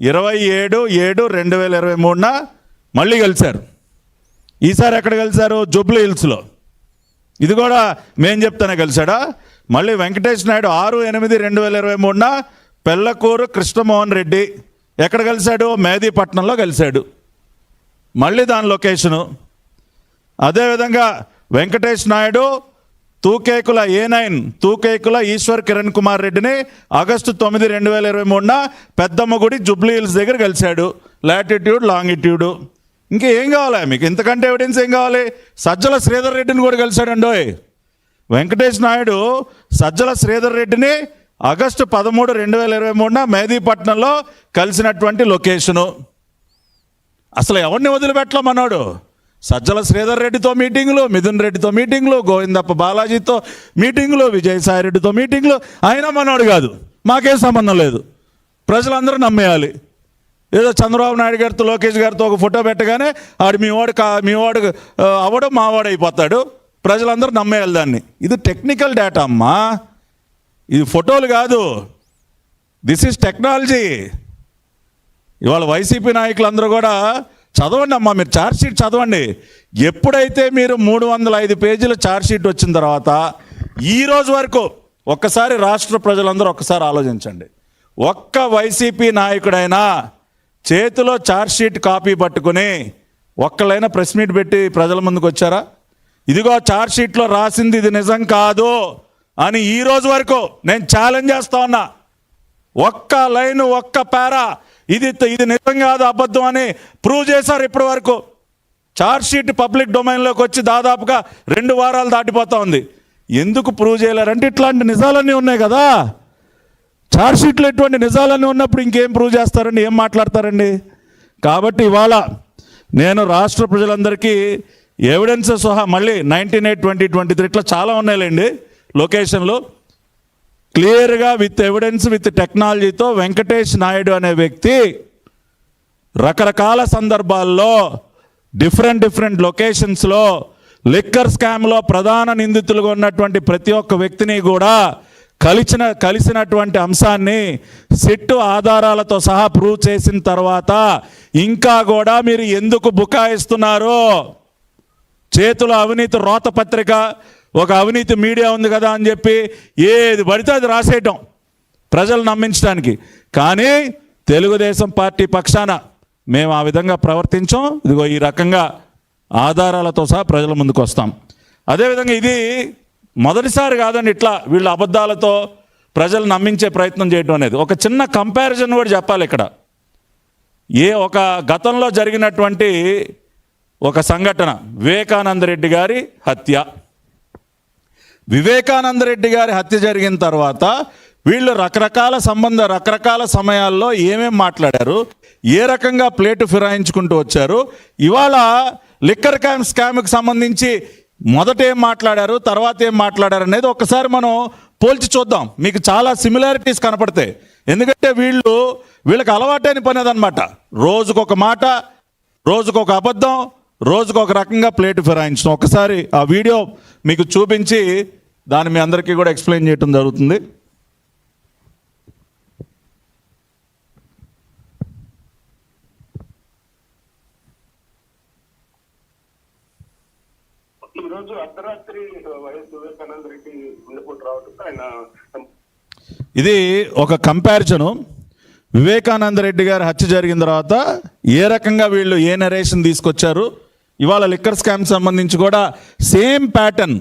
ఇరవై ఏడు ఏడు రెండు వేల ఇరవై మూడున మళ్ళీ కలిశారు ఈసారి ఎక్కడ కలిశారు జుబ్లీ హిల్స్లో. ఇది కూడా మేం చెప్తానే కలిశాడా మళ్ళీ వెంకటేష్ నాయుడు ఆరు ఎనిమిది రెండు వేల ఇరవై మూడున పెళ్ళకూరు కృష్ణమోహన్ రెడ్డి. ఎక్కడ కలిశాడు మేదీపట్నంలో కలిశాడు మళ్ళీ దాని లొకేషను. అదేవిధంగా వెంకటేష్ నాయుడు తూకేకుల ఏ నైన్ తూకేకుల ఈశ్వర్ కిరణ్ కుమార్ రెడ్డిని ఆగస్టు తొమ్మిది రెండు వేల ఇరవై మూడున పెద్దమ్మగుడి జుబ్లీ హిల్స్ దగ్గర కలిశాడు. లాటిట్యూడ్ లాంగిట్యూడ్ ఇంకా ఏం కావాలి? మీకు ఇంతకంటే ఎవిడెన్స్ ఏం కావాలి? సజ్జల శ్రీధర్ రెడ్డిని కూడా కలిశాడండోయ్ వెంకటేష్ నాయుడు సజ్జల శ్రీధర్ రెడ్డిని ఆగస్టు పదమూడు రెండు వేల ఇరవై మూడున మేదీపట్నంలో కలిసినటువంటి లొకేషను. అసలు ఎవరిని వదిలిపెట్టమన్నాడు సజ్జల శ్రీధర్ రెడ్డితో మీటింగ్లు మిథున్ రెడ్డితో మీటింగ్లు గోవిందప్ప బాలాజీతో మీటింగ్లు విజయసాయి రెడ్డితో మీటింగ్లు. ఆయన మనోడు కాదు. మాకేం సంబంధం లేదు. ప్రజలందరూ నమ్మేయాలి. ఏదో చంద్రబాబు నాయుడు గారితో లోకేష్ గారితో ఒక ఫోటో పెట్టగానే ఆడు మీ వాడు కా మీ వాడు అవడం మా వాడు అయిపోతాడు. ప్రజలందరూ నమ్మేయాలి దాన్ని. ఇది టెక్నికల్ డేటా అమ్మా. ఇది ఫోటోలు కాదు. This is technology. ఇవాళ వైసీపీ నాయకులందరూ కూడా చదవండి అమ్మా మీరు ఛార్జ్షీట్ చదవండి. ఎప్పుడైతే మీరు మూడు వందల ఐదు పేజీల ఛార్జ్షీట్ వచ్చిన తర్వాత ఈ రోజు వరకు ఒక్కసారి రాష్ట్ర ప్రజలందరూ ఒక్కసారి ఆలోచించండి. ఒక్క వైసీపీ నాయకుడైనా చేతిలో ఛార్జ్షీట్ కాపీ పట్టుకుని ఒక్కళ్ళైనా ప్రెస్ మీట్ పెట్టి ప్రజల ముందుకు వచ్చారా? ఇదిగో ఛార్జ్షీట్లో రాసింది ఇది నిజం కాదు అని ఈ రోజు వరకు నేను ఛాలెంజ్ చేస్తా ఉన్నా. ఒక్క లైన్ ఒక్క పారా ఇది ఇది నిజం కాదు అబద్ధం అని ప్రూవ్ చేశారు ఇప్పటి వరకు చార్జ్ షీట్ పబ్లిక్ డొమైన్లోకి వచ్చి దాదాపుగా రెండు వారాలు దాటిపోతా ఉంది. ఎందుకు ప్రూవ్ చేయలేరంటే ఇట్లాంటి నిజాలన్నీ ఉన్నాయి కదా. చార్జ్ షీట్లో ఇటువంటి నిజాలన్నీ ఉన్నప్పుడు ఇంకేం ప్రూవ్ చేస్తారండి? ఏం మాట్లాడతారండి? కాబట్టి ఇవాళ నేను రాష్ట్ర ప్రజలందరికీ ఎవిడెన్స్ సహా మళ్ళీ nineteen eight twenty twenty three ఇట్లా చాలా ఉన్నాయిలేండి. లొకేషన్లో క్లియర్గా విత్ ఎవిడెన్స్ విత్ టెక్నాలజీతో వెంకటేష్ నాయుడు అనే వ్యక్తి రకరకాల సందర్భాల్లో డిఫరెంట్ డిఫరెంట్ లొకేషన్స్లో లిక్కర్ స్కామ్లో ప్రధాన నిందితులుగా ఉన్నటువంటి ప్రతి ఒక్క వ్యక్తిని కూడా కలిసిన కలిసినటువంటి అంశాన్ని సిట్టు ఆధారాలతో సహా ప్రూవ్ చేసిన తర్వాత ఇంకా కూడా మీరు ఎందుకు బుకాయిస్తున్నారు? చేతుల అవినీతి రోతపత్రిక ఒక అవినీతి మీడియా ఉంది కదా అని చెప్పి ఏది పడితే అది రాసేయటం ప్రజలు నమ్మించడానికి. కానీ తెలుగుదేశం పార్టీ పక్షాన మేము ఆ విధంగా ప్రవర్తించాం. ఇదిగో ఈ రకంగా ఆధారాలతో సహా ప్రజల ముందుకు వస్తాం. అదేవిధంగా ఇది మొదటిసారి కాదండి ఇట్లా వీళ్ళ అబద్ధాలతో ప్రజలు నమ్మించే ప్రయత్నం చేయడం అనేది. ఒక చిన్న కంపారిజన్ కూడా చెప్పాలి ఇక్కడ. ఏ ఒక గతంలో జరిగినటువంటి ఒక సంఘటన. వివేకానంద రెడ్డి గారి హత్య. వివేకానంద రెడ్డి గారి హత్య జరిగిన తర్వాత వీళ్ళు రకరకాల సంబంధ రకరకాల సమయాల్లో ఏమేం మాట్లాడారు ఏ రకంగా ప్లేటు ఫిరాయించుకుంటూ వచ్చారు ఇవాళ లిక్కర్ క్యాంప్ స్కామ్కి సంబంధించి మొదట ఏం మాట్లాడారు తర్వాత ఏం మాట్లాడారు అనేది ఒకసారి మనం పోల్చి చూద్దాం. మీకు చాలా సిమిలారిటీస్ కనపడతాయి. ఎందుకంటే వీళ్ళు వీళ్ళకి అలవాటైన పని అదనమాట. రోజుకొక మాట రోజుకొక అబద్ధం రోజుకొక రకంగా ప్లేట్ ఫిరాయించడం. ఒకసారి ఆ వీడియో మీకు చూపించి దాన్ని మీ అందరికీ కూడా ఎక్స్ప్లెయిన్ చేయడం జరుగుతుంది. ఈ రోజు అర్ధరాత్రి వైఎస్ వివేకానంద రెడ్డి గుండెపోటు రావడంతో ఆయన ఇది ఒక కంపారిజను. వివేకానంద రెడ్డి గారి హత్య జరిగిన తర్వాత ఏ రకంగా వీళ్ళు ఏ నరేషన్ తీసుకొచ్చారు? ఇవాళ లిక్కర్ స్కామ్ సంబంధించి కూడా సేమ్ ప్యాటర్న్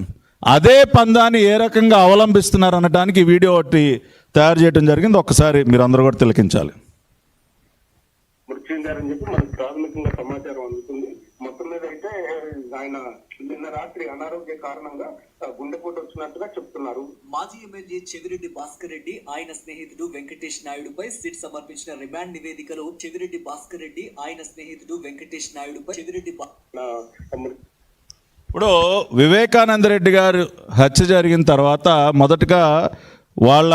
అదే పందాన్ని ఏ రకంగా అవలంబిస్తున్నారు అనడానికి వీడియో ఒకటి తయారు చేయడం జరిగింది. ఒక్కసారి మీరు అందరూ కూడా తిలకించాలి. మృతి చెప్పి మనకు ప్రాథమికంగా సమాచారం అందుతుంది. ఆయన నిన్న రాత్రి అనారోగ్య కారణంగా గుండెపోటు వచ్చినట్టుగా చెప్తున్నారు. మాజీ ఎమ్మెల్యే చెవిరెడ్డి భాస్కర్ రెడ్డి ఆయన స్నేహితుడు వెంకటేష్ నాయుడుపై సిట్ సమర్పించిన రిమాండ్ నివేదికలో చెవిరెడ్డి భాస్కర్ రెడ్డి ఆయన స్నేహితుడు వెంకటేష్ నాయుడుపై చెవిరెడ్డి ఇప్పుడు వివేకానంద రెడ్డి గారు హత్య జరిగిన తర్వాత మొదటగా వాళ్ళ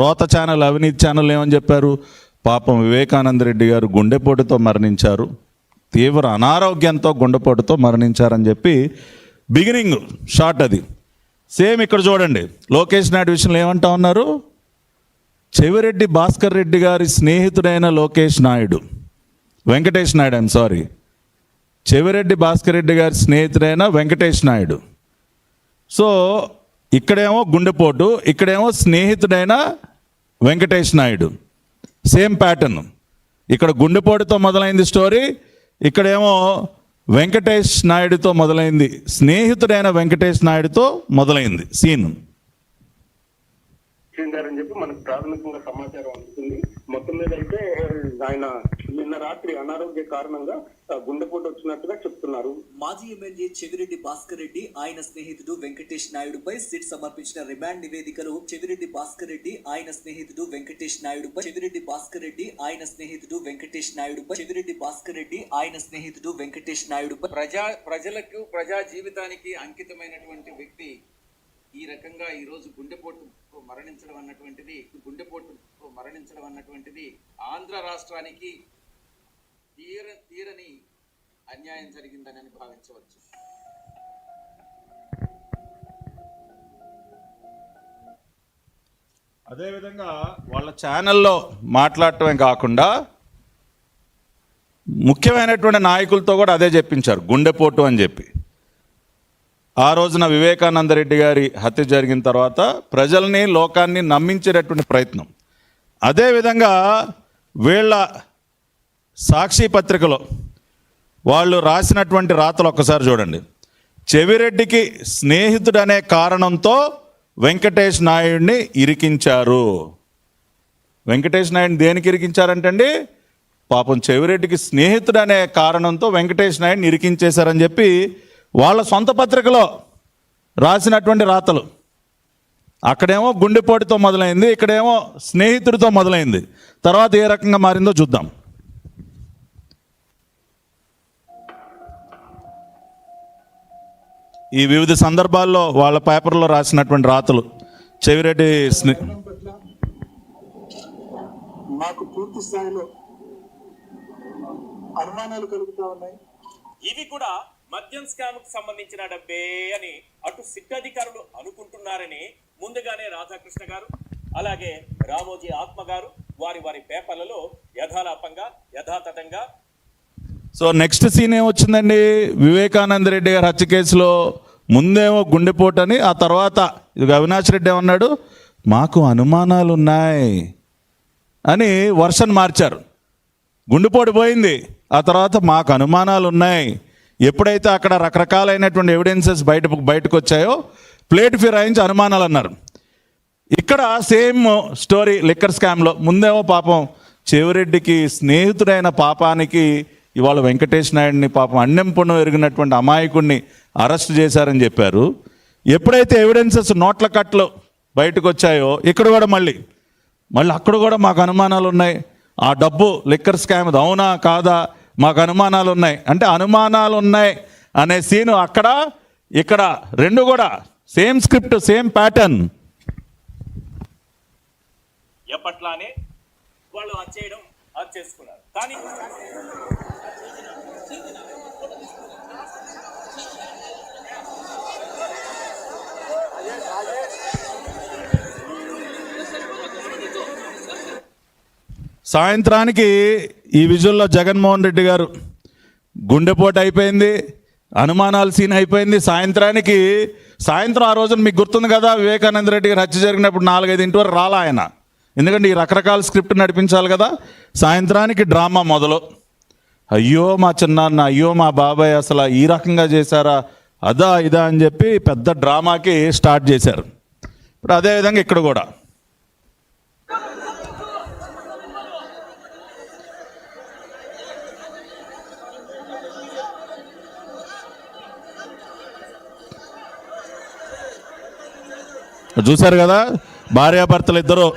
రోత ఛానల్ అవినీతి ఛానల్ ఏమని చెప్పారు? పాపం వివేకానంద రెడ్డి గారు గుండెపోటుతో మరణించారు. తీవ్ర అనారోగ్యంతో గుండెపోటుతో మరణించారని చెప్పి బిగినింగ్ షార్ట్ అది. సేమ్ ఇక్కడ చూడండి. లోకేష్ నాయుడు విషయంలో ఏమంటా ఉన్నారు? చెవిరెడ్డి భాస్కర్ రెడ్డి గారి స్నేహితుడైన లోకేష్ నాయుడు. వెంకటేష్ నాయుడు ఐఎమ్ సారీ చెవిరెడ్డి భాస్కర్ రెడ్డి గారి స్నేహితుడైన వెంకటేష్ నాయుడు. సో ఇక్కడేమో గుండెపోటు ఇక్కడేమో స్నేహితుడైన వెంకటేష్ నాయుడు. సేమ్ ప్యాటర్న్ ఇక్కడ గుండెపోటుతో మొదలైంది స్టోరీ ఇక్కడేమో వెంకటేష్ నాయుడుతో మొదలైంది. స్నేహితుడైన వెంకటేష్ నాయుడుతో మొదలైంది సీన్. చెప్పి మనకు ప్రాథమికంగా సమాచారం అందుతుంది. మొత్తం మీద అయితే ఆయన నిన్న రాత్రి అనారోగ్య కారణంగా గుండెపోటు వచ్చినట్టుగా చెప్తున్నారు. మాజీ ఎమ్మెల్యే చెవిరెడ్డి భాస్కర్ రెడ్డి ఆయన స్నేహితుడు వెంకటేష్ నాయుడుపై సిట్ సమర్పించిన రిమాండ్ నివేదికలో చెవిరెడ్డి భాస్కర్ రెడ్డి ఆయన స్నేహితుడు వెంకటేష్ నాయుడుపై చెవిరెడ్డి భాస్కర్ రెడ్డి ఆయన స్నేహితుడు వెంకటేష్ నాయుడుపై చెవిరెడ్డి భాస్కర్ రెడ్డి ఆయన స్నేహితుడు వెంకటేష్ నాయుడుపై. ప్రజా ప్రజలకు ప్రజా జీవితానికి అంకితమైనటువంటి వ్యక్తి ఈ రకంగా ఈరోజు గుండెపోటు మరణించడం అన్నటువంటిది గుండెపోటు మరణించడం అన్నటువంటిది ఆంధ్ర రాష్ట్రానికి తీర తీరని అన్యాయం జరిగిందని భావించవచ్చు. అదేవిధంగా వాళ్ళ ఛానల్లో మాట్లాడటమే కాకుండా ముఖ్యమైనటువంటి నాయకులతో కూడా అదే చెప్పించారు గుండెపోటు అని చెప్పి. ఆ రోజున వివేకానంద రెడ్డి గారి హత్య జరిగిన తర్వాత ప్రజల్ని లోకాన్ని నమ్మించేటటువంటి ప్రయత్నం. అదేవిధంగా వీళ్ళ సాక్షి పత్రికలో వాళ్ళు రాసినటువంటి రాతలు ఒక్కసారి చూడండి. చెవిరెడ్డికి స్నేహితుడనే కారణంతో వెంకటేష్ నాయుడిని ఇరికించారు. వెంకటేష్ నాయుడిని దేనికి ఇరికించారంటండి? పాపం చెవిరెడ్డికి స్నేహితుడనే కారణంతో వెంకటేష్ నాయుడిని ఇరికించేశారని చెప్పి వాళ్ళ సొంత పత్రికలో రాసినటువంటి రాతలు. అక్కడేమో గుండెపోటుతో మొదలైంది ఇక్కడేమో స్నేహితుడితో మొదలైంది. తర్వాత ఏ రకంగా మారిందో చూద్దాం. ఈ వివిధ సందర్భాల్లో వాళ్ళ పేపర్లో రాసినటువంటి రాతలు. చెవిరెడ్డి స్నే మాకు పూర్తి స్థాయిలో అనుమానాలు కలుగుతా ఉన్నాయి. ఇది కూడా మద్యం స్కామ్కు సంబంధించిన డబ్బే అని అటు సిట్ అధికారులు అనుకుంటున్నారని ముందుగానే రాధాకృష్ణ గారు అలాగే రామోజీ ఆత్మ గారు వారి వారి పేపర్లలో యథాలాపంగా యథాతథంగా సో నెక్స్ట్ సీన్ ఏమొచ్చిందండి? వివేకానంద రెడ్డి గారు హత్య కేసులో ముందేమో గుండెపోటు అని ఆ తర్వాత ఇది అవినాష్ రెడ్డి ఏమన్నాడు? మాకు అనుమానాలు ఉన్నాయి అని వర్షన్ మార్చారు. గుండెపోటు పోయింది. ఆ తర్వాత మాకు అనుమానాలు ఉన్నాయి ఎప్పుడైతే అక్కడ రకరకాలైనటువంటి ఎవిడెన్సెస్ బయట బయటకు వచ్చాయో ప్లేట్ ఫిరాయించి అనుమానాలు అన్నారు ఇక్కడ సేమ్ స్టోరీ లిక్కర్ స్కామ్లో ముందేమో పాపం చెవిరెడ్డికి స్నేహితుడైన పాపానికి ఇవాళ వెంకటేష్ నాయుడిని పాపం అన్నెంపును ఎరిగినటువంటి అమాయకుడిని అరెస్ట్ చేశారని చెప్పారు. ఎప్పుడైతే ఎవిడెన్సెస్ నోట్ల కట్లు బయటకు వచ్చాయో ఇక్కడ కూడా మళ్ళీ. మళ్ళీ అక్కడ కూడా మాకు అనుమానాలు ఉన్నాయి ఆ డబ్బు లిక్కర్ స్కామ్ అవునా కాదా మాకు అనుమానాలు ఉన్నాయి అంటే అనుమానాలు ఉన్నాయి అనే సీను అక్కడ ఇక్కడ రెండు కూడా సేమ్ స్క్రిప్ట్ సేమ్ ప్యాటర్న్. ఎప్పట్లానే వాళ్ళు అది చేయడం అది చేసుకున్నారు. కానీ సాయంత్రానికి ఈ విజువల్లో జగన్మోహన్ రెడ్డి గారు గుండెపోటు అయిపోయింది అనుమానాల సీన్ అయిపోయింది. సాయంత్రానికి సాయంత్రం ఆ రోజున మీకు గుర్తుంది కదా వివేకానంద రెడ్డి గారు హత్య జరిగినప్పుడు నాలుగైదు ఇంటి వరకు రాలా ఆయన. ఎందుకంటే ఈ రకరకాల స్క్రిప్ట్ నడిపించాలి కదా సాయంత్రానికి డ్రామా మొదలు. అయ్యో మా చిన్నాన్న అయ్యో మా బాబాయ్ అసలు ఈ రకంగా చేశారా అదా ఇదా అని చెప్పి పెద్ద డ్రామాకి స్టార్ట్ చేశారు. ఇప్పుడు అదేవిధంగా ఇక్కడ కూడా. చూశారు కదా? భార్యాభర్తలు ఇద్దరు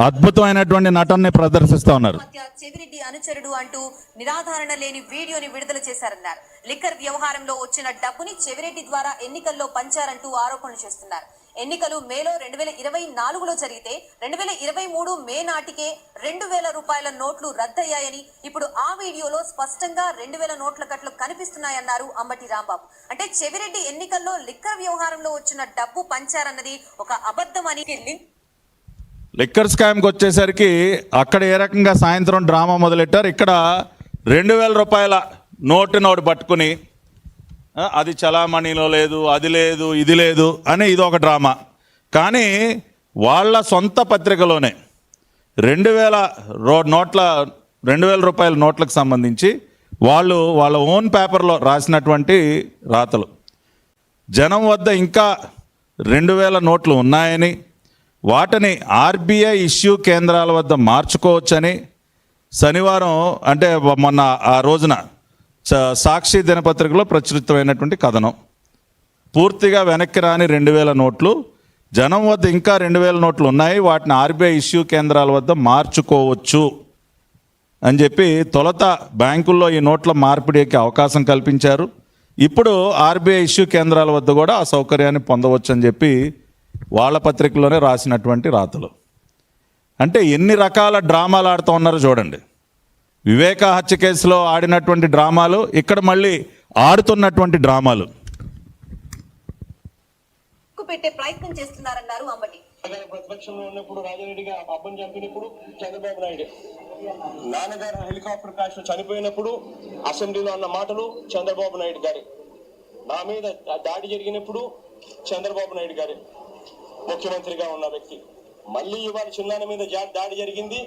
అద్భుతమైనటువంటి నటనని ప్రదర్శిస్తూ ఉన్నారు. చెవిరెడ్డి అనుచరుడు అంటూ నిరాధారణ లేని వీడియోని విడుదల చేశారన్నారు. లిక్కర్ వ్యవహారంలో వచ్చిన డబ్బుని చెవిరెడ్డి ద్వారా ఎన్నికల్లో పంచారంటూ ఆరోపణలు చేస్తున్నారు. ఎన్నికలు మేలో రెండు వేల ఇరవై నాలుగులో జరిగితే రెండు వేల ఇరవై మూడు మే నాటికే రెండు వేల రూపాయల నోట్లు రద్దయ్యాయని ఇప్పుడు ఆ వీడియోలో స్పష్టంగా రెండు వేల నోట్ల కట్లు కనిపిస్తున్నాయన్నారు అంబటి రాంబాబు. అంటే చెవిరెడ్డి ఎన్నికల్లో లిక్కర్ వ్యవహారంలో వచ్చిన డబ్బు పంచారన్నది ఒక అబద్ధమని అని లిక్కర్ స్కామ్కి వచ్చేసరికి అక్కడ ఏ రకంగా సాయంత్రం డ్రామా మొదలెట్టారు? ఇక్కడ రెండు వేల రూపాయల నోటు నోటు పట్టుకుని అది చలామణిలో లేదు అది లేదు ఇది లేదు అని ఇది ఒక డ్రామా. కానీ వాళ్ళ సొంత పత్రికలోనే రెండు వేల రో నోట్ల రెండు వేల రూపాయల నోట్లకు సంబంధించి వాళ్ళు వాళ్ళ ఓన్ పేపర్లో రాసినటువంటి రాతలు. జనం వద్ద ఇంకా రెండు వేల నోట్లు ఉన్నాయని వాటిని ఆర్బీఐ ఇష్యూ కేంద్రాల వద్ద మార్చుకోవచ్చని శనివారం అంటే మొన్న ఆ రోజున సాక్షి దినపత్రికలో ప్రచురితమైనటువంటి కథనం. పూర్తిగా వెనక్కి రాని రెండు వేల నోట్లు జనం వద్ద ఇంకా రెండు వేల నోట్లు ఉన్నాయి వాటిని ఆర్బీఐ ఇష్యూ కేంద్రాల వద్ద మార్చుకోవచ్చు అని చెప్పి తొలత బ్యాంకుల్లో ఈ నోట్ల మార్పిడికి అవకాశం కల్పించారు. ఇప్పుడు ఆర్బీఐ ఇష్యూ కేంద్రాల వద్ద కూడా ఆ సౌకర్యాన్ని పొందవచ్చు అని చెప్పి వాళ్ళ పత్రికలోనే రాసినటువంటి రాతలు. అంటే ఎన్ని రకాల డ్రామాలు ఆడుతూ ఉన్నారో చూడండి. వివేక హత్య కేసులో ఆడినటువంటి డ్రామాలు ఇక్కడ మళ్ళీ ఆడుతున్నటువంటి డ్రామాలు. పెట్టే ప్రయత్నం చేస్తున్నారన్నారు అంబటి. నాన్నగారు ప్రతిపక్షంలో ఉన్నప్పుడు రాజారెడ్డిగా అబ్బం చంపినప్పుడు చంద్రబాబు నాయుడు. నాన్నగారు హెలికాప్టర్ క్రాష్లో చనిపోయినప్పుడు అసెంబ్లీలో అన్న మాటలు చంద్రబాబు నాయుడు గారి. నా మీద దాడి జరిగినప్పుడు చంద్రబాబు నాయుడు గారి. ముఖ్యమంత్రిగా ఉన్న వ్యక్తి. మళ్ళీ ఇవాళ చిన్నాన్న మీద దాడి జరిగింది.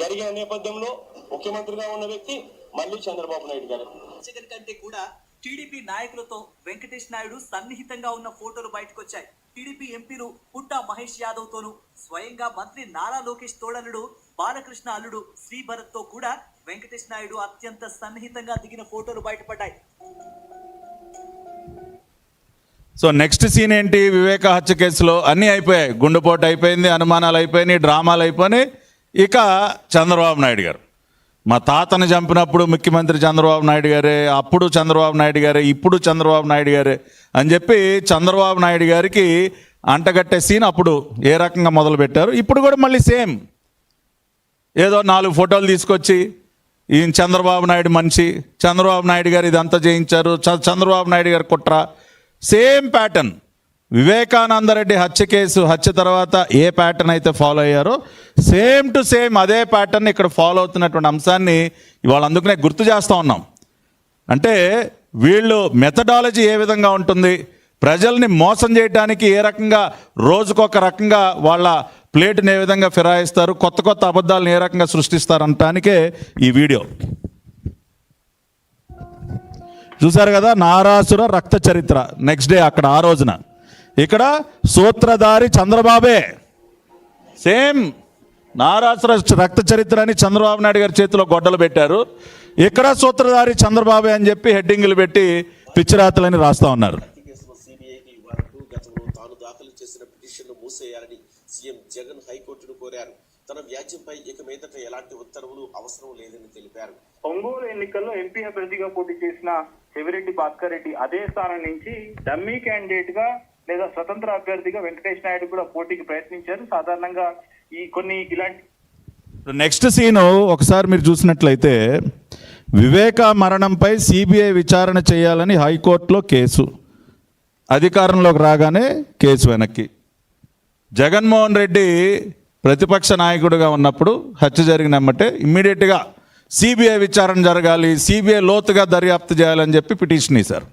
జరిగిన నేపథ్యంలో ముఖ్యమంత్రిగా ఉన్న వ్యక్తి మళ్ళీ చంద్రబాబు నాయుడు గారు. జగన్ కంటే కూడా టీడీపీ నాయకులతో వెంకటేష్ నాయుడు సన్నిహితంగా ఉన్న ఫోటోలు బయటకొచ్చాయి. టీడీపీ ఎంపీలు పుట్టా మహేష్ యాదవ్ తోను స్వయంగా మంత్రి నారా లోకేష్ తోడలుడు బాలకృష్ణ అల్లుడు శ్రీభరత్తో కూడా వెంకటేష్ నాయుడు అత్యంత సన్నిహితంగా దిగిన ఫోటోలు బయటపడ్డాయి. సో నెక్స్ట్ సీన్ ఏంటి? వివేక హత్య కేసులో అన్నీ అయిపోయాయి. గుండెపోటు అయిపోయింది అనుమానాలు అయిపోయినాయి డ్రామాలు అయిపోయినాయి. ఇక చంద్రబాబు నాయుడు గారు. మా తాతను చంపినప్పుడు ముఖ్యమంత్రి చంద్రబాబు నాయుడు గారే అప్పుడు చంద్రబాబు నాయుడు గారే ఇప్పుడు చంద్రబాబు నాయుడు గారే అని చెప్పి చంద్రబాబు నాయుడు గారికి అంటగట్టే సీన్ అప్పుడు ఏ రకంగా మొదలుపెట్టారు? ఇప్పుడు కూడా మళ్ళీ సేమ్. ఏదో నాలుగు ఫోటోలు తీసుకొచ్చి ఈయన చంద్రబాబు నాయుడు మనిషి చంద్రబాబు నాయుడు గారు ఇదంతా చేయించారు చంద్రబాబు నాయుడు గారు కుట్ర. Same pattern. వివేకానందరెడ్డి హత్య కేసు హత్య తర్వాత ఏ ప్యాటర్న్ అయితే ఫాలో అయ్యారో సేమ్ టు సేమ్ అదే ప్యాటర్న్ ఇక్కడ ఫాలో అవుతున్నటువంటి అంశాన్ని ఇవాళ అందుకనే గుర్తు చేస్తూ ఉన్నాం. అంటే వీళ్ళు మెథడాలజీ ఏ విధంగా ఉంటుంది ప్రజల్ని మోసం చేయడానికి ఏ రకంగా రోజుకొక రకంగా వాళ్ళ ప్లేట్ని ఏ విధంగా ఫిరాయిస్తారు కొత్త కొత్త అబద్ధాలను ఏ రకంగా సృష్టిస్తారు అనటానికే ఈ వీడియో. చూశారు కదా నారాసుర రక్త చరిత్ర నెక్స్ట్ డే అక్కడ ఆ రోజున. ఇక్కడ సూత్రధారి చంద్రబాబే. సేమ్ నారాసుర రక్త చరిత్ర అని చంద్రబాబు నాయుడు గారి చేతిలో గొడ్డలు పెట్టారు. ఇక్కడ సూత్రధారి చంద్రబాబే అని చెప్పి హెడ్డింగ్లు పెట్టి పిచ్చిరాతలని రాస్తా ఉన్నారు. దాఖలు చేసిన మూసేయాలని సీఎం జగన్ హైకోర్టును కోరారు తన వ్యాజ్యంపై ఇక మీదట ఎలాంటి ఉత్తర్వులు అవసరం లేదని తెలిపారు ఒంగోలు ఎన్నికల్లో ఎంపీ అభ్యర్థిగా పోటీ చేసిన చెవిరెడ్డి భాస్కర్ రెడ్డి అదే స్థానం నుంచి డమ్మీ క్యాండిడేట్గా లేదా స్వతంత్ర అభ్యర్థిగా వెంకటేష్ నాయుడు కూడా పోటీకి ప్రయత్నించారు. సాధారణంగా ఈ కొన్ని ఇలాంటి నెక్స్ట్ సీను ఒకసారి మీరు చూసినట్లయితే వివేక మరణంపై సిబిఐ విచారణ చేయాలని హైకోర్టులో కేసు. అధికారంలోకి రాగానే కేసు వెనక్కి. జగన్మోహన్ రెడ్డి ప్రతిపక్ష నాయకుడిగా ఉన్నప్పుడు హత్య జరిగినమ్మటే ఇమ్మీడియట్గా సిబిఐ విచారణ జరగాలి సిబిఐ లోతుగా దర్యాప్తు చేయాలని చెప్పి పిటిషన్ ఇశారు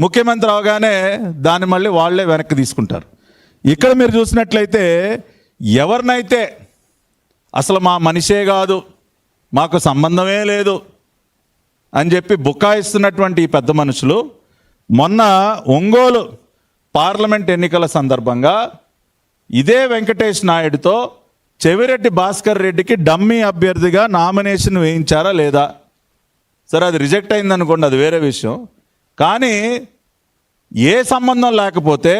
ముఖ్యమంత్రి అవగానే దాన్ని మళ్ళీ వాళ్ళే వెనక్కి తీసుకుంటారు. ఇక్కడ మీరు చూసినట్లయితే ఎవరినైతే అసలు మా మనిషే కాదు మాకు సంబంధమే లేదు అని చెప్పి బుకాయిస్తున్నటువంటి ఈ పెద్ద మనుషులు మొన్న ఒంగోలు పార్లమెంట్ ఎన్నికల సందర్భంగా ఇదే వెంకటేష్ నాయుడుతో చెవిరెడ్డి భాస్కర్ రెడ్డికి డమ్మీ అభ్యర్థిగా నామినేషన్ వేయించారా లేదా? సరే అది రిజెక్ట్ అయిందనుకోండి అది వేరే విషయం. కానీ ఏ సంబంధం లేకపోతే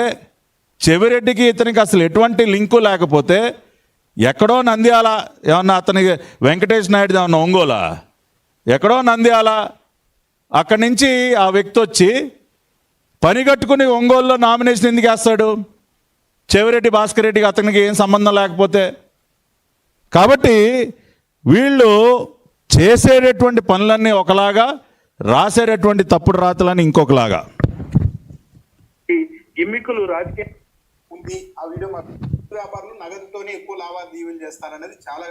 చెవిరెడ్డికి ఇతనికి అసలు ఎటువంటి లింకు లేకపోతే ఎక్కడో నంద్యాల ఏమన్నా అతనికి వెంకటేష్ నాయుడు ఏమన్నా ఒంగోలా? ఎక్కడో నంద్యాల అక్కడి నుంచి ఆ వ్యక్తి వచ్చి పని కట్టుకుని ఒంగోలులో నామినేషన్ ఎందుకు వేస్తాడు? చెవిరెడ్డి భాస్కర్ రెడ్డికి అతనికి ఏం సంబంధం లేకపోతే? కాబట్టి వీళ్ళు చేసేటటువంటి పనులన్నీ ఒకలాగా రాసేటటువంటి తప్పుడు రాతలని ఇంకొకలాగా. గిమ్మిక్కులు రాజకీయ ఉంది. ఆ వీడియో మాత్రం వ్యాపారులు నగదుతోనే ఎక్కువ లావాదేవీలు చేస్తారనేది చాలా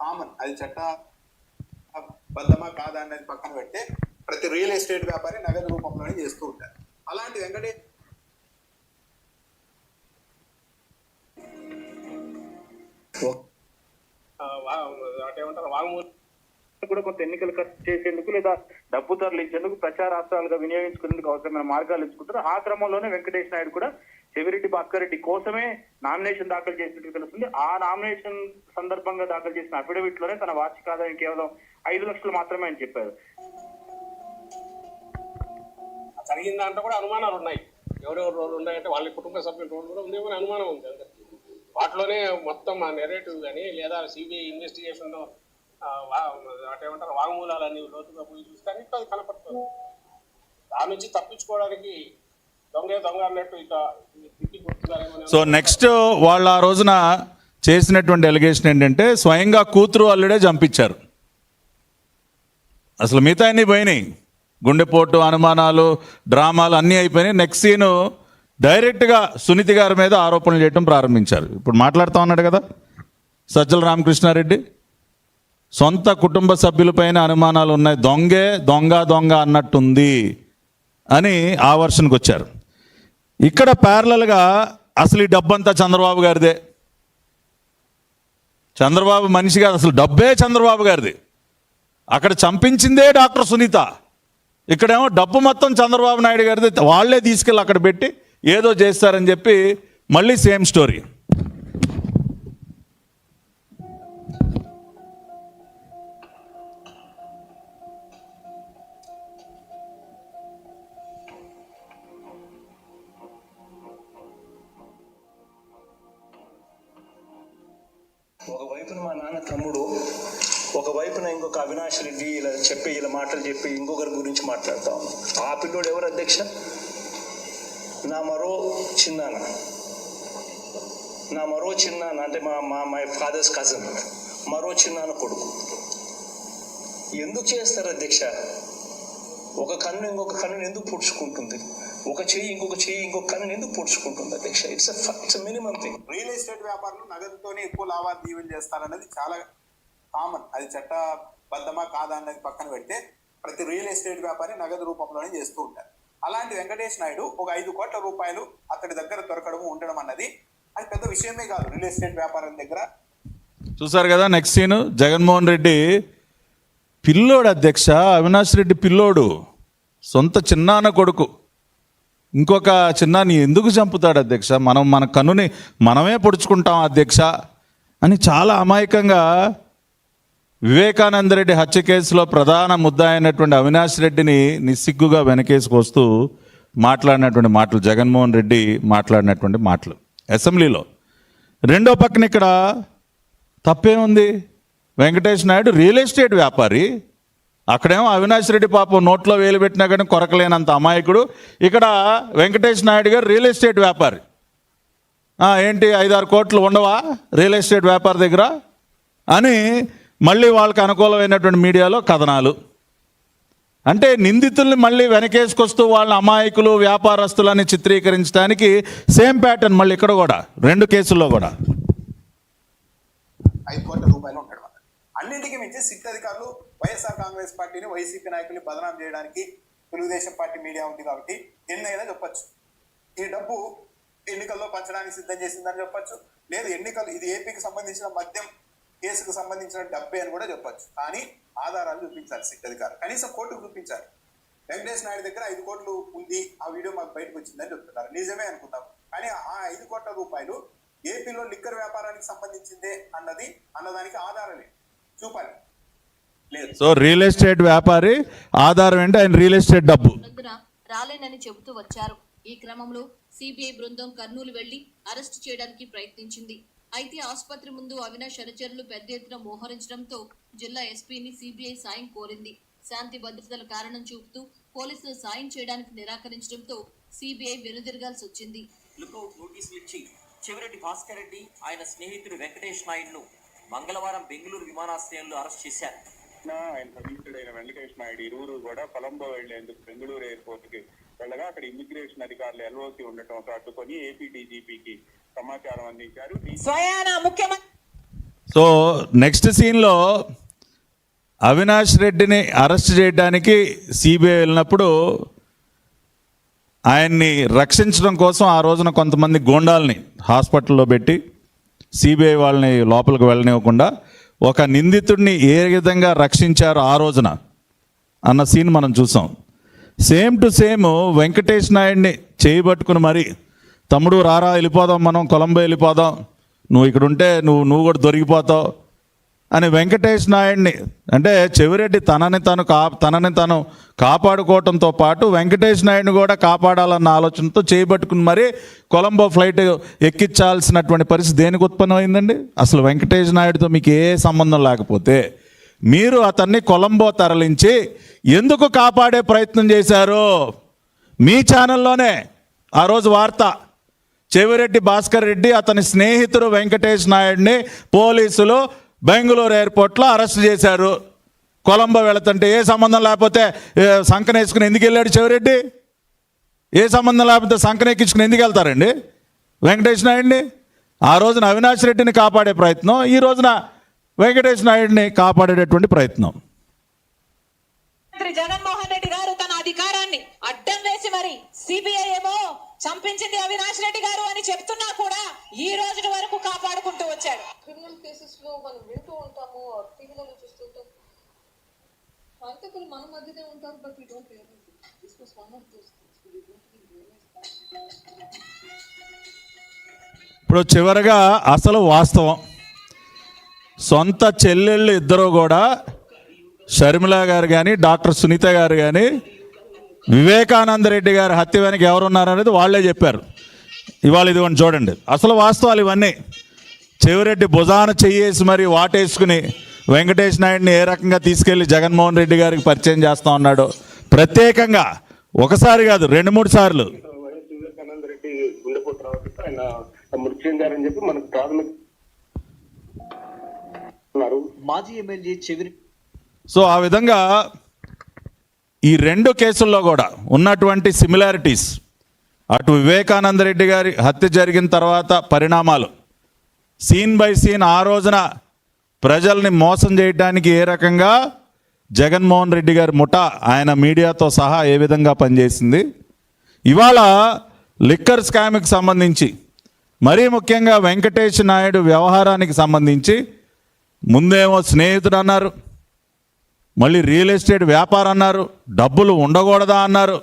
కామన్ అది చట్ట బద్దమా కాదా అనేది పక్కన పెడితే ప్రతి రియల్ ఎస్టేట్ వ్యాపారి నగదు రూపంలోనే చేస్తూ ఉంటారు. అలాంటి వెంకటేష్ ఏమంటారు వాంగ్మూలం కూడా కొంత ఎన్నికలు ఖర్చు చేసేందుకు లేదా డబ్బు తరలించేందుకు ప్రచారాస్త్రాలుగా వినియోగించుకునేందుకు అవసరమైన మార్గాలు ఎంచుకుంటారు ఆ క్రమంలోనే వెంకటేష్ నాయుడు కూడా చెవిరెడ్డి భాస్కర్ రెడ్డి కోసమే నామినేషన్ దాఖలు చేసినట్టు తెలుస్తుంది. ఆ నామినేషన్ సందర్భంగా దాఖలు చేసిన అఫిడవిట్లోనే తన వార్షిక ఆదాయం కేవలం ఐదు లక్షలు మాత్రమే అని చెప్పారు. జరిగిన దాంట్లో కూడా అనుమానాలు ఉన్నాయి. ఎవరెవరు రోడ్లు ఉన్నాయంటే వాళ్ళ కుటుంబ సభ్యుల రోడ్లు కూడా ఉందేమో అనుమానం ఉంది. అందరికీ వాటిలోనే మొత్తం ఆ నెరేటివ్ కానీ లేదా సిబిఐ ఇన్వెస్టిగేషన్లో అటేమంటారు వాంగ్మూలాలన్నీ లోతుగా పోయి చూస్తే అన్నిట్లో అది కనపడుతుంది. దాని నుంచి తప్పించుకోవడానికి దొంగ దొంగ అన్నట్టు ఇట్లా తిప్పి కొడుతున్నారేమో సో నెక్స్ట్ వాళ్ళు ఆ రోజున చేసినటువంటి ఎలిగేషన్ ఏంటంటే స్వయంగా కూతురు అల్లుడే చంపించారు. అసలు మిగతా అన్నీ పోయినాయి. గుండెపోటు అనుమానాలు డ్రామాలు అన్నీ అయిపోయినాయి. నెక్స్ట్ సీను డైరెక్ట్గా సునీతి గారి మీద ఆరోపణలు చేయడం ప్రారంభించారు. ఇప్పుడు మాట్లాడుతూ ఉన్నాడు కదా సజ్జల రామకృష్ణారెడ్డి. సొంత కుటుంబ సభ్యులపైన అనుమానాలు ఉన్నాయి దొంగే దొంగ దొంగ అన్నట్టుంది అని ఆ వర్షన్కి వచ్చారు. ఇక్కడ ప్యారలల్గా అసలు ఈ డబ్బంతా చంద్రబాబు గారిదే. చంద్రబాబు మనిషి కాదు అసలు డబ్బే చంద్రబాబు గారిది. అక్కడ చంపించిందే డాక్టర్ సునీత. ఇక్కడేమో డబ్బు మొత్తం చంద్రబాబు నాయుడు గారిది వాళ్ళే తీసుకెళ్ళి అక్కడ పెట్టి ఏదో చేస్తారని చెప్పి మళ్ళీ సేమ్ స్టోరీ. ఒకవైపున మా నాన్న తమ్ముడు. ఒకవైపున ఇంకొక అవినాష్ రెడ్డి ఇలా చెప్పి ఇలా మాటలు చెప్పి ఇంకొకరి గురించి మాట్లాడుతా ఆ పిల్లోడు ఎవరు అధ్యక్ష? నా మరో చిన్నాన్న. నా మరో చిన్నాన్న అంటే మా మా మై ఫాదర్స్ కజన్ మరో చిన్నాన్న కొడుకు. ఎందుకు చేస్తారు అధ్యక్ష? ఒక కన్ను ఇంకొక కన్నుని ఎందుకు పుడుచుకుంటుంది? ఒక చెయ్యి ఇంకొక చెయ్యి ఇంకొక కన్నుని ఎందుకు పొడుచుకుంటుంది? అధ్యక్ష it's it's minimum thing real estate వ్యాపారులు నగదుతోనే ఎక్కువ లావాదేవీలు చేస్తారనేది చాలా కామన్ అది చట్ట బద్దమా కాదా అనేది పక్కన పెడితే ప్రతి రియల్ ఎస్టేట్ వ్యాపారి నగదు రూపంలోనే చేస్తూ ఉంటారు. అలాంటి వెంకటేష్ నాయుడు ఒక ఐదు కోట్ల రూపాయలు అతడి దగ్గర దొరకడం ఉండడం అన్నది అది పెద్ద విషయమే కాదు రియల్ ఎస్టేట్ వ్యాపారం దగ్గర. చూసారు కదా నెక్స్ట్ సీన్ జగన్మోహన్ రెడ్డి పిల్లోడు అధ్యక్ష అవినాష్ రెడ్డి పిల్లోడు. సొంత చిన్నాన్న కొడుకు. ఇంకొక చిన్నాన్ని ఎందుకు చంపుతాడు అధ్యక్ష? మనం మన కన్నుని మనమే పొడుచుకుంటాం అధ్యక్ష అని చాలా అమాయకంగా వివేకానంద రెడ్డి హత్య కేసులో ప్రధాన ముద్ద అయినటువంటి అవినాష్ రెడ్డిని నిస్సిగ్గుగా వెనకేసుకొస్తూ మాట్లాడినటువంటి మాటలు జగన్మోహన్ రెడ్డి మాట్లాడినటువంటి మాటలు అసెంబ్లీలో. రెండో పక్కన ఇక్కడ తప్పేముంది? వెంకటేష్ నాయుడు రియల్ ఎస్టేట్ వ్యాపారి. అక్కడేమో అవినాష్ రెడ్డి పాపం నోట్లో వేలు పెట్టినా కానీ కొరకలేనంత అమాయకుడు. ఇక్కడ వెంకటేష్ నాయుడు గారు రియల్ ఎస్టేట్ వ్యాపారి. ఏంటి ఐదారు కోట్లు ఉండవా రియల్ ఎస్టేట్ వ్యాపారి దగ్గర? అని మళ్ళీ వాళ్ళకి అనుకూలమైనటువంటి మీడియాలో కథనాలు. అంటే నిందితుల్ని మళ్ళీ వెనకేసుకొస్తూ వాళ్ళ అమాయకులు వ్యాపారస్తులని చిత్రీకరించడానికి సేమ్ ప్యాటర్న్ మళ్ళీ ఇక్కడ కూడా రెండు కేసుల్లో కూడా. ఐదు కోట్ల రూపాయలు ఉంటాడు అన్నింటికి మించి సిట్ అధికారులు వైఎస్ఆర్ కాంగ్రెస్ పార్టీని వైసీపీ నాయకులు బదనాం చేయడానికి తెలుగుదేశం పార్టీ మీడియా ఉంది కాబట్టి ఎన్నైనా చెప్పచ్చు. ఈ డబ్బు ఎన్నికల్లో పంచడానికి సిద్ధం చేసిందని చెప్పచ్చు. లేదు ఎన్నికలు ఇది ఏపీకి సంబంధించిన మద్యం కేసుకు సంబంధించిన డబ్బే అని కూడా చెప్పచ్చు. కానీ ఆధారాలు చూపించాలి సిట్ అధికారు కనీసం కోర్టుకు చూపించాలి. వెంకటేష్ నాయుడు దగ్గర ఐదు కోట్లు ఉంది. ఆ వీడియో మాకు బయటకు వచ్చిందని చెప్తున్నారు. నిజమే అనుకుందాం. కానీ ఆ ఐదు కోట్ల రూపాయలు ఏపీలో లిక్కర్ వ్యాపారానికి సంబంధించిందే అన్నది అన్నదానికి ఆధారమే. చూపాలి. సో రియల్ ఎస్టేట్ వ్యాపారి ఆధారం ఏంటి? ఆయన రియల్ ఎస్టేట్ డబ్బు. రాలేనని చెబుతూ వచ్చారు. ఈ క్రమంలో సిబిఐ బృందం కర్నూలు వెళ్ళి అరెస్టు చేయడానికి ప్రయత్నించింది. అయితే ఆసుపత్రి ముందు అవినాష్ అనుచరులు పెద్ద ఎత్తున మోహరించడంతో జిల్లా ఎస్పీని సిబిఐ సాయం కోరింది. శాంతి భద్రతల కారణం చూపుతూ పోలీసులు సాయం చేయడానికి నిరాకరించడంతో సిబిఐ వెనుదిరగాల్సి వచ్చింది. లుకౌట్ నోటీసులు ఇచ్చి చెవిరెడ్డి భాస్కర్ రెడ్డి ఆయన స్నేహితుడు వెంకటేష్ నాయుడును మంగళవారం బెంగళూరు విమానాశ్రయంలో అరెస్ట్ చేశారు. ఆయన సన్నిహితుడైన వెంకటేష్ నాయుడు ఇరువురు కూడా కొలంబో వెళ్ళేందుకు బెంగళూరు ఎయిర్పోర్ట్కి వెళ్ళగా అక్కడ ఇమిగ్రేషన్ అధికారులు ఎల్ఓసి ఉండటంతో అడ్డుకొని ఏపీ డీజీపీకి సమాచారం అందించారు. స్వయాన ముఖ్యమంత్రి సో నెక్స్ట్ సీన్లో అవినాష్ రెడ్డిని అరెస్ట్ చేయడానికి సిబిఐ వెళ్ళినప్పుడు ఆయన్ని రక్షించడం కోసం ఆ రోజున కొంతమంది గోండాల్ని హాస్పిటల్లో పెట్టి సిబిఐ వాళ్ళని లోపలికి వెళ్ళనివ్వకుండా ఒక నిందితుడిని ఏ విధంగా రక్షించారు ఆ రోజున అన్న సీన్ మనం చూసాం. సేమ్ టు సేమ్ వెంకటేష్ నాయుడిని చేయబట్టుకుని మరి తమ్ముడు రారా వెళ్ళిపోదాం మనం కొలంబో వెళ్ళిపోదాం. నువ్వు ఇక్కడ ఉంటే నువ్వు నువ్వు కూడా దొరికిపోతావు. అని వెంకటేష్ నాయుడిని అంటే చెవిరెడ్డి తనని తను కా తనని తను కాపాడుకోవటంతో పాటు వెంకటేష్ నాయుడిని కూడా కాపాడాలన్న ఆలోచనతో చేయబట్టుకుని మరి కొలంబో ఫ్లైట్ ఎక్కించాల్సినటువంటి పరిస్థితి దేనికి ఉత్పన్నమైందండి? అసలు వెంకటేష్ నాయుడుతో మీకు ఏ సంబంధం లేకపోతే మీరు అతన్ని కొలంబో తరలించి ఎందుకు కాపాడే ప్రయత్నం చేశారు మీ ఛానల్లోనే ఆ రోజు వార్త. చెవిరెడ్డి భాస్కర్ రెడ్డి అతని స్నేహితుడు వెంకటేష్ నాయుడిని పోలీసులు బెంగళూరు ఎయిర్పోర్ట్లో అరెస్ట్ చేశారు. కొలంబో వెళుతుంటే ఏ సంబంధం లేకపోతే సంకనేసుకుని వేసుకుని ఎందుకు వెళ్ళాడు చెవిరెడ్డి? ఏ సంబంధం లేకపోతే సంకనెక్కించుకుని ఎందుకు వెళ్తారండి? వెంకటేష్ నాయుడిని? ఆ రోజున అవినాష్ రెడ్డిని కాపాడే ప్రయత్నం ఈ రోజున వెంకటేష్ నాయుడిని కాపాడేటటువంటి ప్రయత్నం. జగన్మోహన్ రెడ్డి గారు తన అధికారాన్ని అడ్డం వేసి మరి సిబిఐ ఏమో చంపించింది అవినాష్ రెడ్డి గారు అని చెప్తున్నా కూడా ఈ రోజు వరకు కాపాడుకుంటూ వచ్చాడు. క్రిమినల్ కేసెస్లో మనం వింటూ ఉంటాము టీవీలలో చూస్తుంటాం హంతకులు మన మధ్యనే ఉంటారు but we don't realise this was one of those ఇప్పుడు చివరగా అసలు వాస్తవం. సొంత చెల్లెళ్ళు ఇద్దరు కూడా షర్మిల గారు కానీ డాక్టర్ సునీత గారు కానీ వివేకానంద రెడ్డి గారి హత్య వెనక ఎవరున్నారనేది వాళ్ళే చెప్పారు. ఇవాళ ఇదిగోండి చూడండి. అసలు వాస్తవాలు ఇవన్నీ. చెవిరెడ్డి భుజాన చెయ్యేసి మరి వాటేసుకుని వెంకటేష్ నాయుడిని ఏ రకంగా తీసుకెళ్ళి జగన్మోహన్ రెడ్డి గారికి పరిచయం చేస్తా ఉన్నాడు ప్రత్యేకంగా ఒకసారి కాదు రెండు మూడు సార్లు. సో ఆ విధంగా ఈ రెండు కేసుల్లో కూడా ఉన్నటువంటి సిమిలారిటీస్ అటు వివేకానంద రెడ్డి గారి హత్య జరిగిన తర్వాత పరిణామాలు. సీన్ బై సీన్ ఆ రోజున ప్రజల్ని మోసం చేయడానికి ఏ రకంగా జగన్మోహన్ రెడ్డి గారి ముఠ ఆయన మీడియాతో సహా ఏ విధంగా పనిచేసింది. ఇవాళ లిక్కర్ స్కామ్కి సంబంధించి మరీ ముఖ్యంగా వెంకటేష్ నాయుడు వ్యవహారానికి సంబంధించి ముందేమో స్నేహితుడు అన్నారు. మళ్ళీ రియల్ ఎస్టేట్ వ్యాపారం అన్నారు. డబ్బులు ఉండకూడదా అన్నారు.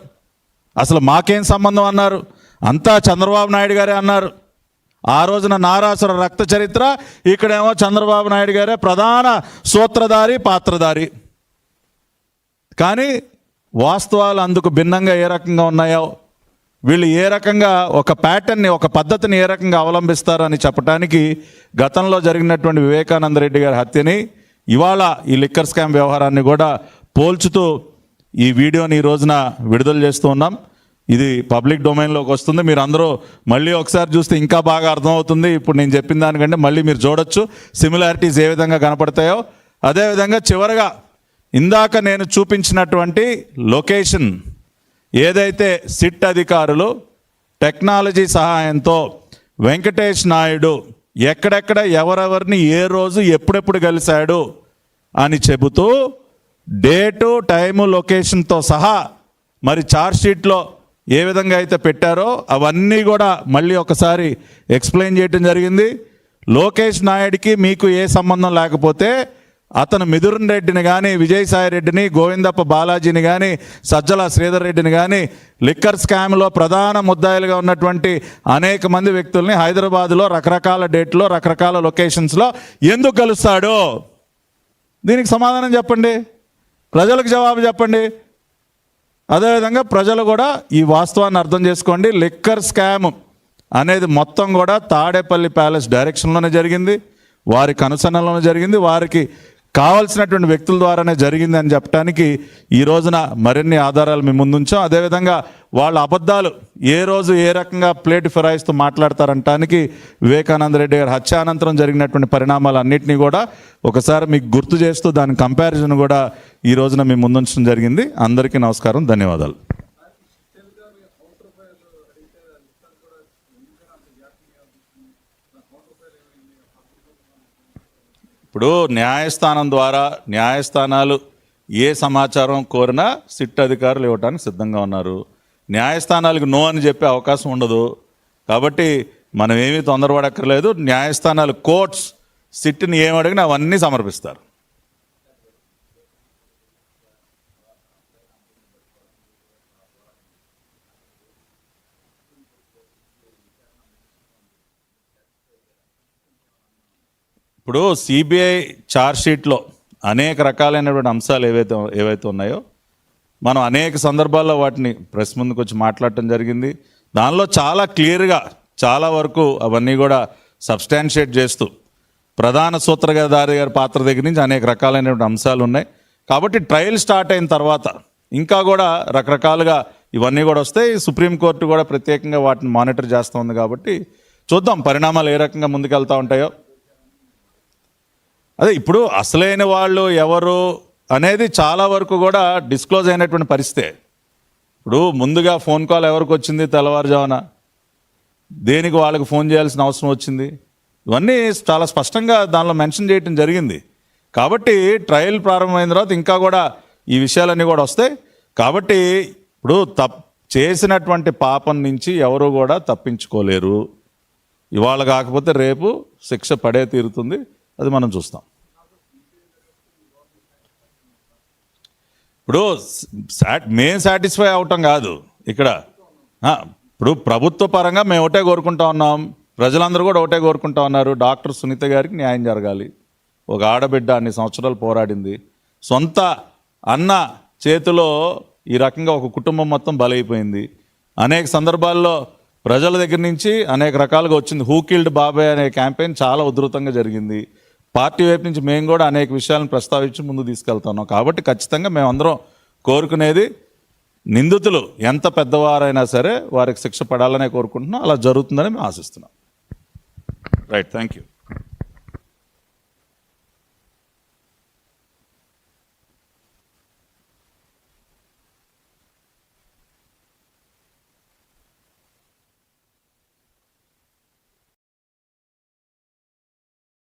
అసలు మాకేం సంబంధం అన్నారు. అంతా చంద్రబాబు నాయుడు గారే అన్నారు. ఆ రోజున నారాసుర రక్త చరిత్ర ఇక్కడేమో చంద్రబాబు నాయుడు గారే ప్రధాన సూత్రధారి పాత్రధారి. కానీ వాస్తవాలు అందుకు భిన్నంగా ఏ రకంగా ఉన్నాయో వీళ్ళు ఏ రకంగా ఒక ప్యాటర్న్ని ఒక పద్ధతిని ఏ రకంగా అవలంబిస్తారని చెప్పడానికి గతంలో జరిగినటువంటి వివేకానంద రెడ్డి గారి హత్యని ఇవాళ ఈ లిక్కర్ స్కామ్ వ్యవహారాన్ని కూడా పోల్చుతూ ఈ వీడియోని ఈ రోజున విడుదల చేస్తూ ఉన్నాం. ఇది పబ్లిక్ డొమైన్లోకి వస్తుంది. మీరు అందరూ మళ్ళీ ఒకసారి చూస్తే ఇంకా బాగా అర్థమవుతుంది. ఇప్పుడు నేను చెప్పిన దానికంటే మళ్ళీ మీరు చూడొచ్చు సిమిలారిటీస్ ఏ విధంగా కనపడతాయో. అదేవిధంగా చివరగా ఇందాక నేను చూపించినటువంటి లొకేషన్ ఏదైతే సిట్ అధికారులు టెక్నాలజీ సహాయంతో వెంకటేష్ నాయుడు ఎక్కడెక్కడ ఎవరెవరిని ఏ రోజు ఎప్పుడెప్పుడు కలిశాడు అని చెబుతూ డేటు టైము లొకేషన్తో సహా మరి చార్జ్షీట్లో ఏ విధంగా అయితే పెట్టారో అవన్నీ కూడా మళ్ళీ ఒకసారి ఎక్స్ప్లెయిన్ చేయటం జరిగింది. లోకేష్ నాయుడికి మీకు ఏ సంబంధం లేకపోతే అతను మిథున్ రెడ్డిని కానీ విజయసాయి రెడ్డిని గోవిందప్ప బాలాజీని కానీ సజ్జల శ్రీధర్ రెడ్డిని కానీ లిక్కర్ స్కామ్లో ప్రధాన ముద్దాయిలుగా ఉన్నటువంటి అనేక మంది వ్యక్తుల్ని హైదరాబాద్లో రకరకాల డేట్లో రకరకాల లొకేషన్స్లో ఎందుకు కలుస్తాడు? దీనికి సమాధానం చెప్పండి. ప్రజలకు జవాబు చెప్పండి. అదేవిధంగా ప్రజలు కూడా ఈ వాస్తవాన్ని అర్థం చేసుకోండి. లిక్కర్ స్కామ్ అనేది మొత్తం కూడా తాడేపల్లి ప్యాలెస్ డైరెక్షన్లోనే జరిగింది. వారి కనుసనలోనే జరిగింది. వారికి కావలసినటువంటి వ్యక్తుల ద్వారానే జరిగింది అని చెప్పడానికి ఈ రోజున మరిన్ని ఆధారాలు మీ ముందుంచాం. అదేవిధంగా వాళ్ళ అబద్ధాలు ఏ రోజు ఏ రకంగా ప్లేట్ ఫిరాయిస్తూ మాట్లాడతారంటానికి వివేకానంద రెడ్డి గారి హత్య అనంతరం జరిగినటువంటి పరిణామాలు అన్నింటినీ కూడా ఒకసారి మీకు గుర్తు చేస్తూ దాని కంపారిజన్ కూడా ఈ రోజున మీ ముందుంచడం జరిగింది. అందరికీ నమస్కారం ధన్యవాదాలు. ఇప్పుడు న్యాయస్థానం ద్వారా న్యాయస్థానాలు ఏ సమాచారం కోరినా సిట్ అధికారులు ఇవ్వడానికి సిద్ధంగా ఉన్నారు. న్యాయస్థానాలకు నో అని చెప్పే అవకాశం ఉండదు. కాబట్టి మనం ఏమీ తొందరపడక్కర్లేదు. న్యాయస్థానాలు కోర్ట్స్ సిట్ని ఏమడిగినా అడిగినా అవన్నీ సమర్పిస్తారు. ఇప్పుడు సిబిఐ షీట్లో అనేక రకాలైనటువంటి అంశాలు ఏవైతే ఏవైతే ఉన్నాయో మనం అనేక సందర్భాల్లో వాటిని ప్రెస్ ముందుకు వచ్చి మాట్లాడటం జరిగింది. దానిలో చాలా క్లియర్గా చాలా వరకు అవన్నీ కూడా సబ్స్టాన్షియేట్ చేస్తూ ప్రధాన సూత్రధారి గారి పాత్ర దగ్గర నుంచి అనేక రకాలైనటువంటి అంశాలు ఉన్నాయి. కాబట్టి ట్రయల్ స్టార్ట్ అయిన తర్వాత ఇంకా కూడా రకరకాలుగా ఇవన్నీ కూడా వస్తాయి. సుప్రీంకోర్టు కూడా ప్రత్యేకంగా వాటిని మానిటర్ చేస్తూ ఉంది కాబట్టి చూద్దాం పరిణామాలు ఏ రకంగా ముందుకెళ్తూ ఉంటాయో. అదే ఇప్పుడు అసలైన వాళ్ళు ఎవరు అనేది చాలా వరకు కూడా డిస్క్లోజ్ అయినటువంటి పరిస్థితే. ఇప్పుడు ముందుగా ఫోన్ కాల్ ఎవరికి వచ్చింది? తెల్లవారుజామున. దేనికి వాళ్ళకి ఫోన్ చేయాల్సిన అవసరం వచ్చింది? ఇవన్నీ చాలా స్పష్టంగా దానిలో మెన్షన్ చేయటం జరిగింది. కాబట్టి ట్రయల్ ప్రారంభమైన తర్వాత ఇంకా కూడా ఈ విషయాలన్నీ కూడా వస్తాయి. కాబట్టి ఇప్పుడు తప్ చేసినటువంటి పాపం నుంచి ఎవరు కూడా తప్పించుకోలేరు. ఇవాళ కాకపోతే రేపు శిక్ష పడే తీరుతుంది. అది మనం చూస్తాం. ఇప్పుడు సాట్ మేము సాటిస్ఫై అవటం కాదు ఇక్కడ. ఇప్పుడు ప్రభుత్వ పరంగా మేము ఒకటే కోరుకుంటా ఉన్నాం. ప్రజలందరూ కూడా ఒకటే కోరుకుంటా ఉన్నారు. డాక్టర్ సునీత గారికి న్యాయం జరగాలి. ఒక ఆడబిడ్డ అన్ని సంవత్సరాలు పోరాడింది. సొంత అన్న చేతిలో ఈ రకంగా ఒక కుటుంబం మొత్తం బలైపోయింది. అనేక సందర్భాల్లో ప్రజల దగ్గర నుంచి అనేక రకాలుగా వచ్చింది. హూ కిల్డ్ బాబాయ్ అనే క్యాంపెయిన్ చాలా ఉధృతంగా జరిగింది. పార్టీ వైపు నుంచి మేము కూడా అనేక విషయాలను ప్రస్తావించి ముందు తీసుకెళ్తున్నాం. కాబట్టి ఖచ్చితంగా మేమందరం కోరుకునేది నిందితులు ఎంత పెద్దవారైనా సరే వారికి శిక్ష పడాలనే కోరుకుంటున్నాం. అలా జరుగుతుందని మేము ఆశిస్తున్నాం. Right thank you